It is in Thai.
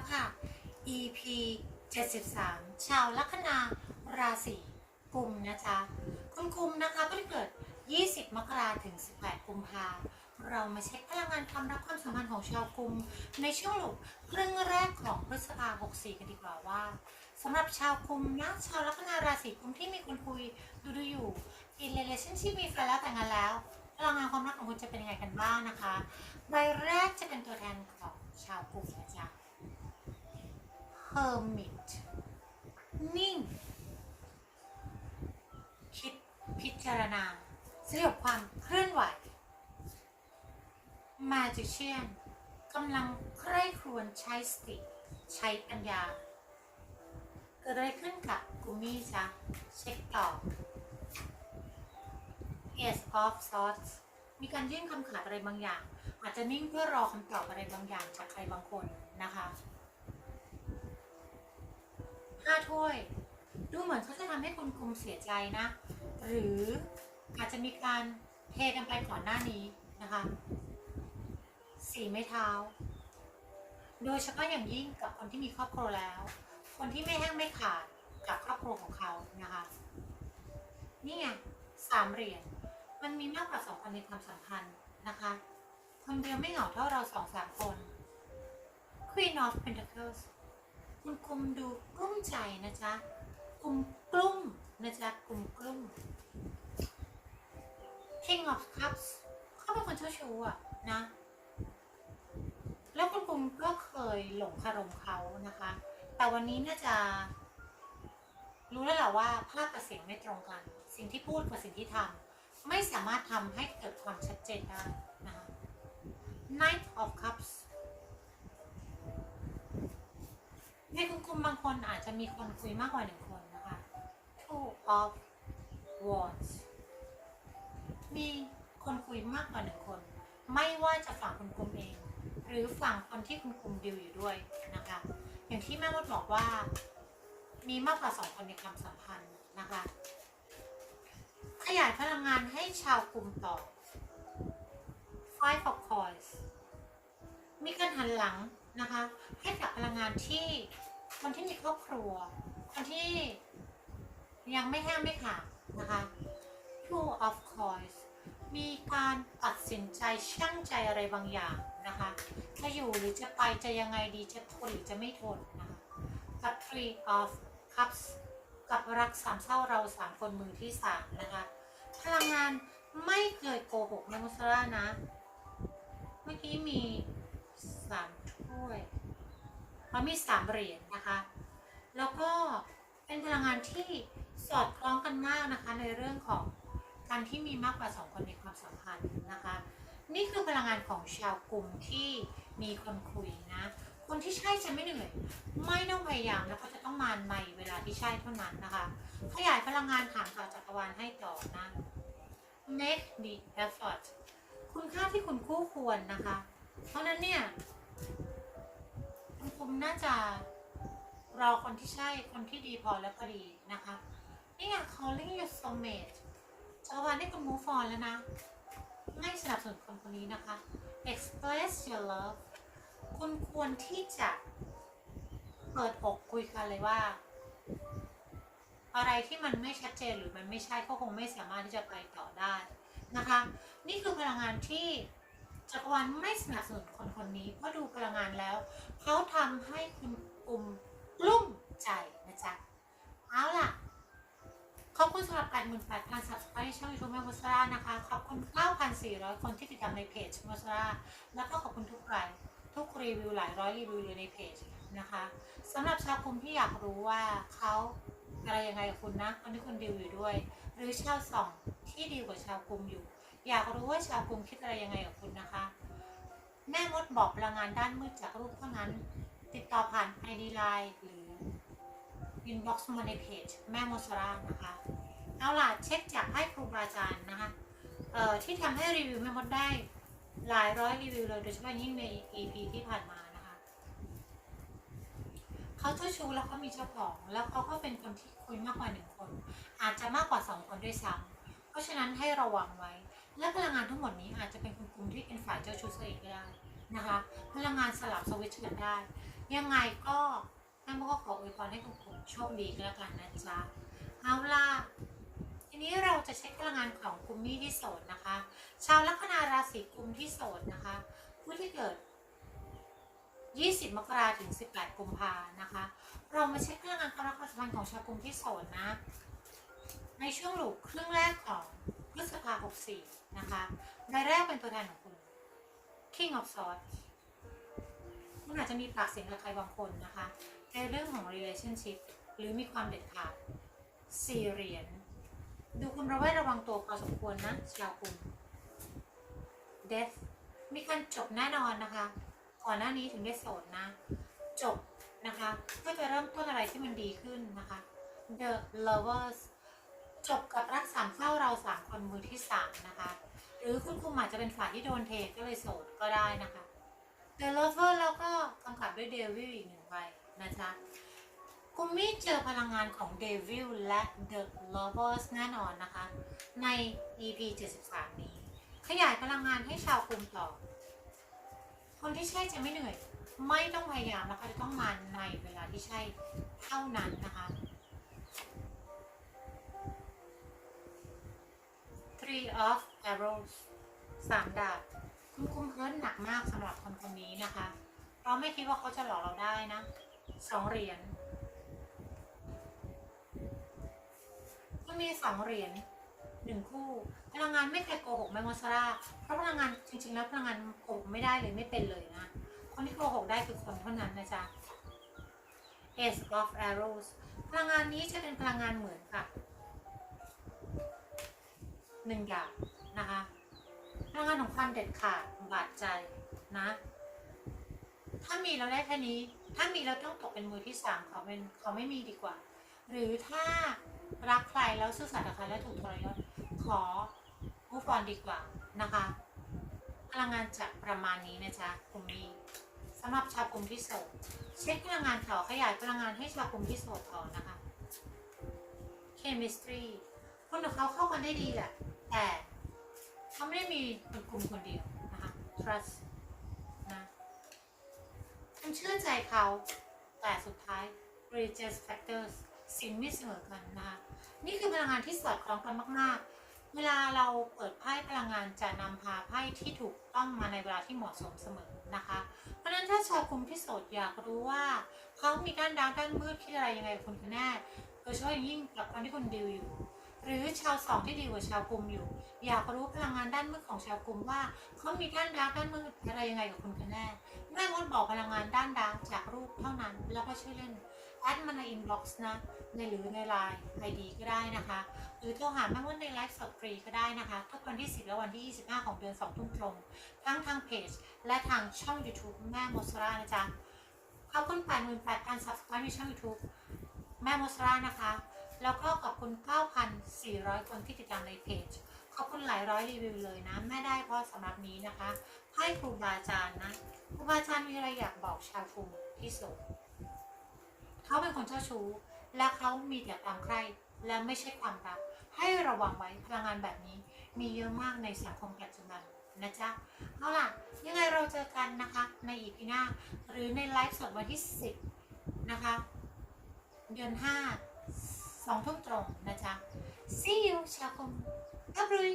แล้วค่ะ EP 73 ชาวลัคนาราศีกุมนะจ๊ะคุณกุมนะคะก็ได้เกิด 20 มกราถึง 18 กุมภาเรามาเช็คพลังงานความรักความสัมพันธ์ของชาวกุม ในช่วงหลุกครึ่งแรกของพฤษภา64 กันดีกว่าว่าสำหรับชาวกุมนะชาวลัคนาราศีกุมที่มีคนคุยดูดูอยู่ in relationship มีแฟนแล้วแต่งงานแล้วพลังงานความรักของคุณจะเป็นยังไงกันบ้างนะคะ ใบแรกจะเป็นตัวแทนของชาวกลุ่มนะจ๊ะ Hermit นิ่ง คิดพิจารณาสยบความเคลื่อนไหว Magician กำลังใคร่ครวญใช้สติ ใช้ปัญญา เกิดอะไรขึ้นกับกุมมี่จ๊ะ เช็คต่อ Ace of Swords มีการยื่นคำขาดอะไรบางอย่าง อาจจะนิ่งเพื่อรอคำตอบอะไรบางอย่างจากใครบางคนนะคะ ห้าถ้วย ดูเหมือนเขาจะทำให้คุณคุมเสียใจนะ หรืออาจจะมีการเทกันไปก่อนหน้านี้นะคะสีไม้เท้า โดยเฉพาะอย่างยิ่งกับคนที่มีครอบครัวแล้ว คนที่ไม่แห้งไม่ขาดกับครอบครัวของเขานะคะ นี่ไงสามเหรียญมันมีมากกว่าสองคนในความสัมพันธ์นะคะ คนเดียวไม่เหงาเท่าเราสองสามคน Queen of Pentacles คุณกุมดูกลุ้มใจนะจ๊ะกุมกลุ้มนะจ๊ะกุมกลุ้ม King of Cups เขาเป็นคนเจ้าชู้อะนะ แล้วคุณกุมก็เคยหลงคารมเขานะคะ แต่วันนี้น่าจะรู้แล้วแหละว่าภาพกับเสียงไม่ตรงกัน สิ่งที่พูดกับสิ่งที่ทำไม่สามารถทำให้เกิดความชัดเจนได้นะคะ Knight of Cups ในคุณคุมบางคนอาจจะมีคนคุยมากกว่าหนึ่งคนนะคะ Two of Wands มีคนคุยมากกว่าหนึ่งคน ไม่ว่าจะฝั่งคุณคุมเอง หรือฝั่งคนที่คุณคุมดิวอยู่ด้วยนะคะ อย่างที่แม่มดบอกว่า มีมากกว่าสองคนในความสัมพันธ์นะคะ ขยายพลังงานให้ชาวกลุ่มต่อ Five of Coins มีการหันหลัง นะคะให้กับพลังงานที่คนที่มีครอบครัว คนที่ยังไม่แห้งไม่ขาดนะคะ Two of Coins มีการตัดสินใจชั่งใจอะไรบางอย่างนะคะ จะอยู่หรือจะไปจะยังไงดีจะทนหรือจะไม่ทนนะคะ Three of Cups กับรักสามเศร้าเราสามคนมือที่สามนะคะ พลังงานไม่เคยโกหกนะมุสรานะ เมื่อกี้มีสาม ถ้วยมันมีสามเหรียญนะคะ แล้วก็เป็นพลังงานที่สอดคล้องกันมากนะคะ ในเรื่องของการที่มีมากกว่าสองคนในความสัมพันธ์นะคะ นี่คือพลังงานของชาวกลุ่มที่มีคนคุยนะ คนที่ใช่จะไม่เหนื่อย ไม่ต้องพยายามแล้วก็จะต้องมาในเวลาที่ใช่เท่านั้นนะคะ ขยายพลังงานถามต่อจักรวาลให้ต่อนะ make the effort คุณค่าที่คุณคู่ควรนะคะ เพราะฉะนั้นเนี่ย คุณคุมน่าจะรอคนที่ใช่คนที่ดีพอแล้วก็ดีนะคะ นี่ไง calling your soulmate จักรวาลได้คุณ move on แล้วนะ ไม่สนับสนุนคนคนนี้นะคะ express your love คุณควรที่จะเปิดอกคุยกันเลยว่า อะไรที่มันไม่ชัดเจนหรือมันไม่ใช่ก็คงไม่สามารถที่จะไปต่อได้นะคะ นี่คือพลังงานที่ จักรวาลไม่สนับสนุนคนคนนี้ เพราะดูพลังงานแล้ว เขาทำให้คุณกลุ่มกลุ้มใจนะจ๊ะ เอาล่ะ ขอบคุณสำหรับการหมื่นแปดพันสับสไครต์ช่องยูทูบแม่มุสรานะคะ ขอบคุณ 9,400 คนที่ติดตามในเพจมุสราแล้วก็ขอบคุณทุกรายทุกรีวิวหลายร้อยรีวิวเลยในเพจนะคะสำหรับชาวคุมที่อยากรู้ว่าเขาอะไรยังไงกับคุณนะคนที่คุณดิวอยู่ด้วย หรือชาวสองที่ดีกว่าชาวกลุ่มอยู่ อยากรู้ว่าชาวกลุ่มคิดอะไรยังไงกับคุณนะคะ แม่มดบอกพลังงานด้านมืดจากรูปเท่านั้น ติดต่อผ่าน ID Line หรือ inbox มาในเพจแม่มดสรานะคะ เอาล่ะเช็คจากให้ครูบาอาจารย์นะคะเอ่อที่ทำให้รีวิวแม่มดได้หลายร้อยรีวิวเลยโดยเฉพาะยิ่งใน EP ที่ผ่านมานะคะเขาเจ้าชู้แล้วเขามีเจ้าของ แล้วเขาก็เป็นคนที่คุยมากกว่าหนึ่งคน อาจจะมากกว่าสองคนด้วยซ้ำเพราะฉะนั้นให้ระวังไว้ และพลังงานทั้งหมดนี้อาจจะเป็นคุณกลุ่มที่เป็นฝ่ายเจ้าชู้ซะเองก็ได้นะคะ พลังงานสลับสวิตช์กันได้ ยังไงก็แม่โมก็ขออวยพรให้ทุกคนโชคดีก็แล้วกันนะจ๊ะเอาล่ะทีนี้เราจะเช็คพลังงานของกุมมีที่โสดนะคะ ชาวลัคนาราศีกุมที่โสดนะคะผู้ที่เกิด 20 มกราถึง 18 กุมภานะคะ เรามาเช็คพลังงานความรักความสัมพันธ์ของชาวกุมที่โสดนะ ในช่วงหลูกครึ่งแรกของ พฤษภา64นะคะรายแรกเป็นตัวแทนของคุณ King of Swords คุณอาจจะมีปากเสียงกับใครบางคนนะคะ ในเรื่องของ relationship หรือมีความเด็ดขาดสี่เหรียญดูคุณระแวดระวังตัวพอสมควรนะชาวกุม Death มีการจบแน่นอนนะคะ ก่อนหน้านี้ถึงได้โสดนะ จบนะคะ ก็จะเริ่มต้นอะไรที่มันดีขึ้นนะคะ The Lovers จบกับรักสามเศร้าเราสามคนมือที่สามนะคะ หรือคุณคุมอาจจะเป็นฝ่ายที่โดนเทก็เลยโสดก็ได้นะคะ The Lover แล้วก็กำกับด้วยเดวิลอีกหนึ่งใบนะจ๊ะกุมมี่เจอพลังงานของเดวิลและ The Lovers แน่นอนนะคะ ใน EP 73 นี้ ขยายพลังงานให้ชาวกุมต่อ คนที่ใช่จะไม่เหนื่อย ไม่ต้องพยายามนะคะจะต้องมาในเวลาที่ใช่เท่านั้นนะคะ of Arrows สามดาบคุณคุมเฮิร์ตหนักมากสำหรับคนคนนี้นะคะ เราไม่คิดว่าเขาจะหลอกเราได้นะสองเหรียญก็มีสองเหรียญหนึ่งคู่ พลังงานไม่เคยโกหกแม่มอสราเพราะพลังงานจริง ๆ แล้วพลังงานโกหกไม่ได้เลยไม่เป็นเลยนะ คนที่โกหกได้คือคนเท่านั้นนะจ๊ะ Ace of Arrows พลังงานนี้จะเป็นพลังงานเหมือนกับ หนึ่งอย่างนะคะพลังงานของความเด็ดขาดบาดใจนะ ถ้ามีเราได้แค่นี้ ถ้ามีเราต้องตกเป็นมือที่สามขอเป็นขอไม่มีดีกว่า หรือถ้ารักใครแล้วซื่อสัตย์กับใครแล้วถูกทรยศขอมูฟอนดีกว่านะคะ พลังงานจะประมาณนี้นะจ๊ะกลุ่มนี้สำหรับชาวกลุ่มที่โสดเช็คพลังงานต่อขยายพลังงานให้ชาวกลุ่มที่โสดต่อนะคะ chemistry คนกับเขาเข้ากันได้ดีแหละ แต่เขาไม่ได้มีเป็นกลุ่มคนเดียวนะคะ trust นะคุณเชื่อใจเขา แต่สุดท้าย reject factors สิ่งไม่เสมอกันนะคะนี่คือพลังงานที่สอดคล้องกันมาก ๆ เวลาเราเปิดไพ่พลังงานจะนำพาไพ่ที่ถูกต้องมาในเวลาที่เหมาะสมเสมอนะคะ เพราะนั้นถ้าชาวกลุ่มที่โสดอยากรู้ว่าเขามีด้านดาร์กด้านมืดคิดอะไรยังไงกับคุณกันแน่โดยเฉพาะอย่างยิ่งกับคนที่คุณดิวอยู่ หรือชาวสองที่ดีกว่าชาวกลุ่มอยู่ อยากรู้พลังงานด้านมืดของชาวกลุ่มว่าเขามีด้านดาร์กด้านมืดอะไรยังไงกับคุณกันแน่แม่มดบอกพลังงานด้านดาร์กจากรูปเท่านั้น แล้วก็ชื่อเล่นแอดมาในอินบ็อกซ์นะในหรือในไลน์ไอดีก็ได้นะคะ หรือโทรหาแม่มดในไลฟ์สดฟรีก็ได้นะคะ ทุกวันที่ 10 และวันที่ 25 ของเดือน2ทุ่มตรงทั้งทางเพจ และทางช่อง YouTube แม่มดสรานะจ๊ะขอบคุณ88,000การ subscribe ในช่อง YouTube แม่มดสรานะคะ แล้วก็ขอบคุณ 9,400 คนที่ติดตามในเพจ ขอบคุณหลายร้อยรีวิวเลยนะแม่ได้เพราะสำหรับนี้นะคะให้ครูบาอาจารย์นะ ครูบาอาจารย์มีอะไรอยากบอกชาวกรุงที่สุด เขาเป็นคนเจ้าชู้ และเขามีแต่ความใคร่และไม่ใช่ความรัก ให้ระวังไว้พลังงานแบบนี้ มีเยอะมากในสังคมปัจจุบันนะจ๊ะ เอาล่ะ ยังไงเราเจอกันนะคะ ในอีพีหน้า หรือในไลฟ์สดวันที่ 10 นะคะ เดือน5 สองทุ่มตรงนะจ๊ะ see you ชาวคมกับรุย